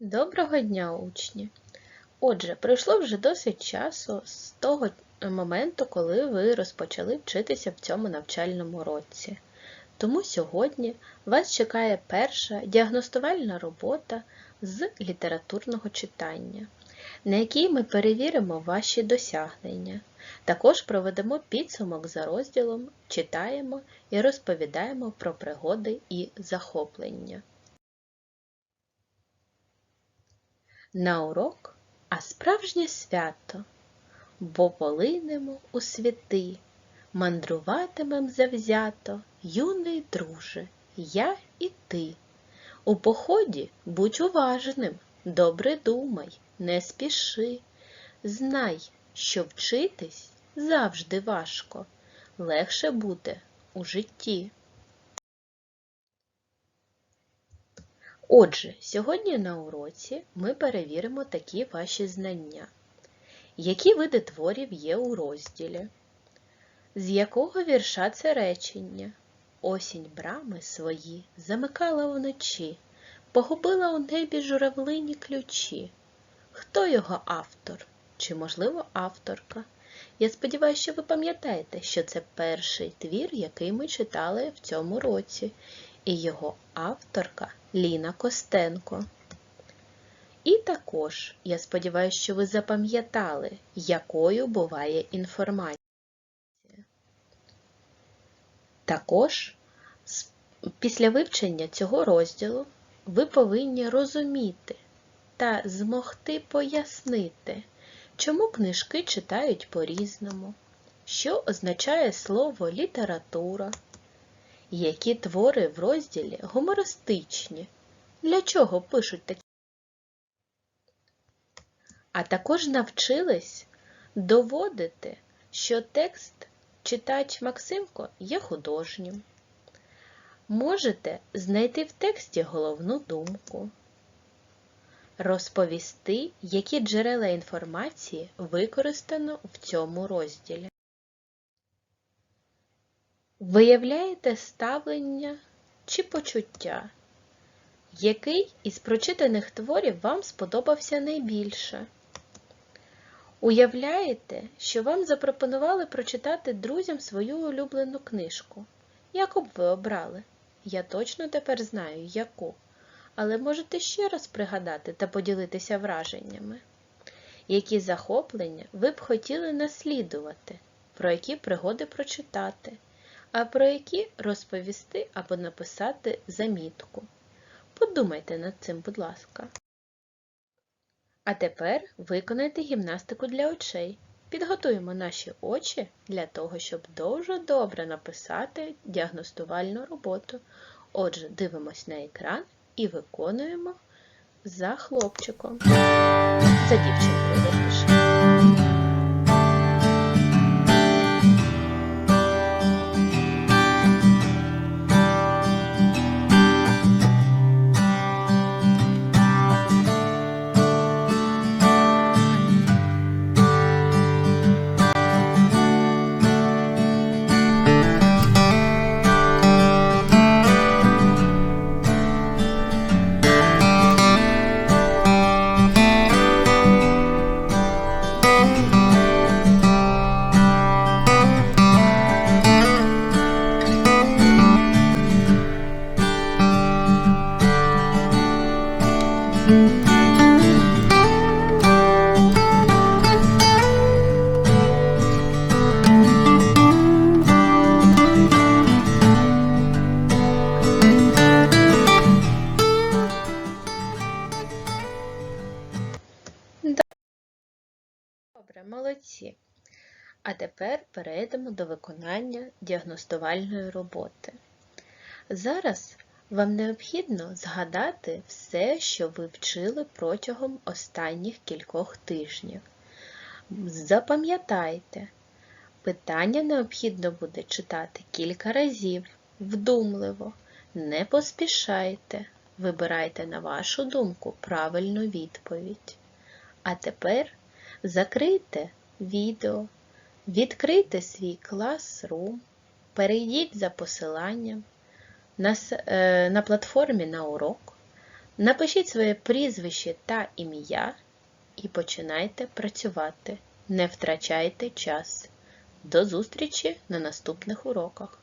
Доброго дня, учні! Отже, пройшло вже досить часу з того моменту, коли ви розпочали вчитися в цьому навчальному році. Тому сьогодні вас чекає перша діагностувальна робота з літературного читання, на якій ми перевіримо ваші досягнення. Також проведемо підсумок за розділом Читаємо і розповідаємо про пригоди і захоплення. На урок, а справжнє свято, бо полинемо у світи, мандруватимем завзято, юний друже, я і ти. У поході будь уважним, добре думай, не спіши. Знай, що вчитись завжди важко, легше буде у житті. Отже, сьогодні на уроці ми перевіримо такі ваші знання. Які види творів є у розділі? З якого вірша це речення? Осінь брами свої замикала вночі, погубила у небі журавлині ключі. Хто його автор? Чи, можливо, авторка? Я сподіваюся, що ви пам'ятаєте, що це перший твір, який ми читали в цьому році, і його авторка Ліна Костенко. І також, я сподіваюся, що ви запам'ятали, якою буває інформація. Також після вивчення цього розділу ви повинні розуміти та змогти пояснити, чому книжки читають по-різному, що означає слово література, які твори в розділі гумористичні, для чого пишуть такі. А також навчились доводити, що текст читач Максимко є художнім. Можете знайти в тексті головну думку, розповісти, які джерела інформації використано в цьому розділі. Виявляєте ставлення чи почуття, який із прочитаних творів вам сподобався найбільше. Уявляєте, що вам запропонували прочитати друзям свою улюблену книжку. Яку б ви обрали? Я точно тепер знаю, яку. Але можете ще раз пригадати та поділитися враженнями. Які захоплення ви б хотіли наслідувати, про які пригоди прочитати, а про які розповісти або написати замітку. Подумайте над цим, будь ласка. А тепер виконайте гімнастику для очей. Підготуємо наші очі для того, щоб дуже добре написати діагностувальну роботу. Отже, дивимось на екран і виконуємо за хлопчиком. За дівчинкою вірніше. Добре, молодці. А тепер перейдемо до виконання діагностувальної роботи. Зараз вам необхідно згадати все, що ви вчили протягом останніх кількох тижнів. Запам'ятайте, питання необхідно буде читати кілька разів, вдумливо, не поспішайте, вибирайте на вашу думку правильну відповідь. А тепер Закрийте відео, відкрийте свій Classroom, перейдіть за посиланням на, е, на платформі на урок Напишіть своє прізвище та ім'я і починайте працювати. Не втрачайте час. До зустрічі на наступних уроках.